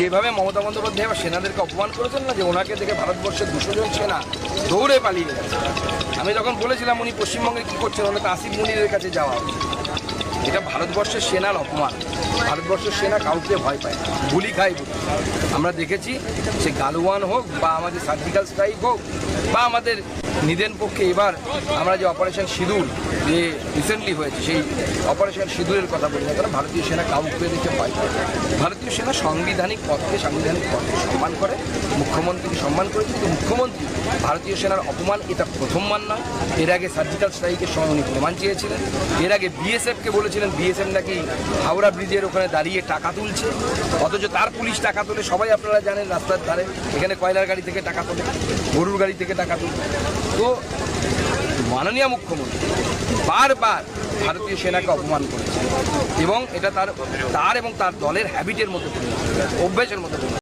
যেভাবে মমতা বন্দ্যোপাধ্যায় আবার সেনাদেরকে অপমান করেছেন না, যে ওনাকে দেখে ভারতবর্ষের দুশো জন সেনা দৌড়ে পালিয়ে গেছে আমি তখন বলেছিলাম উনি পশ্চিমবঙ্গে কী করছেন ওনাকে আসিফ মুনিরের কাছে যাওয়া। এটা ভারতবর্ষের সেনার অপমান ভারতবর্ষের সেনা কাউকে ভয় পায় গুলি খায় গুলি। আমরা দেখেছি সে গালওয়ান হোক বা আমাদের সার্জিক্যাল স্ট্রাইক হোক বা আমাদের নিদেন পক্ষে এবার আমরা যে অপারেশন সিঁদুর যে রিসেন্টলি হয়েছে, সেই অপারেশন সিঁদুরের কথা বলি না ভারতীয় সেনা কাউকে দেখে পায় ভারতীয় সেনা সাংবিধানিক পথকে সাংবিধানিক পথকে সম্মান করে, মুখ্যমন্ত্রীকে সম্মান করে, কিন্তু মুখ্যমন্ত্রী ভারতীয় সেনার অপমান এটা প্রথম মান নয় এর আগে সার্জিক্যাল স্ট্রাইকের সময় উনি প্রমাণ চেয়েছিলেন। এর আগে বিএসএফকে বলেছিলেন, বিএসএফ নাকি হাওড়া ব্রিজের ওখানে দাঁড়িয়ে টাকা তুলছে। অথচ তার পুলিশ টাকা তোলে সবাই আপনারা জানেন রাস্তার ধারে। এখানে কয়লার গাড়ি থেকে টাকা তোলে, গরুর গাড়ি থেকে টাকা তোলে। তো মাননীয় মুখ্যমন্ত্রী বারবার ভারতীয় সেনাকে অপমান করেছে এবং এটা তার তার এবং তার দলের হ্যাবিটের মধ্যে অভ্যাসের মধ্যে।